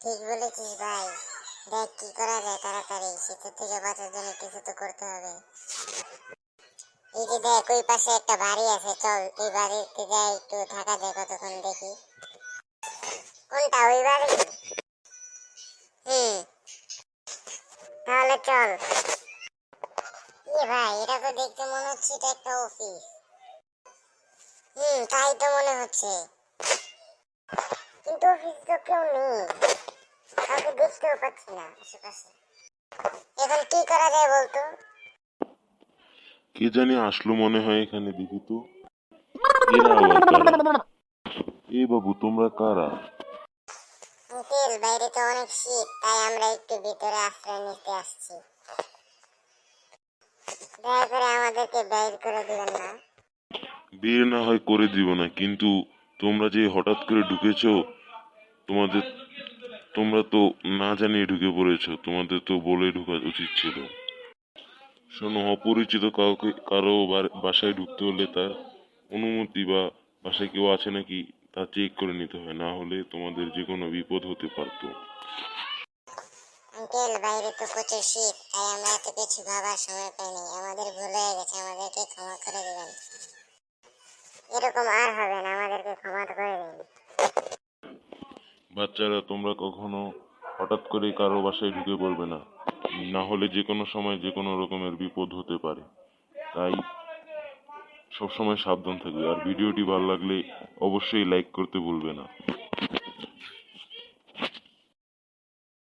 ঠিক বলেছিস ভাই দেখ কি করা যায় তাড়াতাড়ি শীতের থেকে বাঁচার জন্য কিছু তো করতে হবে এই যে দেখ, ওই পাশে একটা বাড়ি আছে চল এই বাড়িতে যাই একটু থাকা যায় কতক্ষণ দেখি। কোনটা ওই বাড়ি হুম। তাহলে চল। এ ভাই এটা তো দেখতে মনে হচ্ছে এটা একটা অফিস হুম তাই তো মনে হচ্ছে। কিন্তু অফিস তো কেউ নেই। কাউকে দেখতেও পাচ্ছি না আশেপাশে। এখন কি করা যায় বলতো? কে জানি আসলো মনে হয় এখানে দেখি তো। এরা আবার কারা? এ বাবু তোমরা কারা? আঙ্কেল বাইরে তো অনেক শীত তাই আমরা একটু ভিতরে আশ্রয় নিতে আসছি। বের না। হয় করে দিব না, কিন্তু তোমরা যে হঠাৎ করে ঢুকেছো, তোমাদের, তোমরা তো না জানিয়ে ঢুকে পড়েছো, তোমাদের তো বলে ঢোকা উচিত ছিল। শোনো, অপরিচিত কাউকে, কারও বাসায় ঢুকতে হলে তার অনুমতি বা বাসায় কেউ আছে নাকি, তা চেক করে নিতে হয়, না হলে তোমাদের যে কোনো বিপদ হতে পারতো। আঙ্কেল বাইরে তো প্রচুর শীত, তাই আমরা এত কিছু ভাবার সময় পাইনি আমাদের ভুল হয়ে গেছে, আমাদেরকে ক্ষমা করে দিবেন। এরকম আর হবে না, আমাদেরকে ক্ষমা করে দিন। বাচ্চারা, তোমরা কখনো হঠাৎ করে কারও বাসায় ঢুকে পড়বে না। না হলে যে কোনো সময় যে কোনো রকমের বিপদ হতে পারে। তাই সবসময় সাবধান থাকবে। আর ভিডিওটি ভালো লাগলে অবশ্যই লাইক করতে ভুলবে না।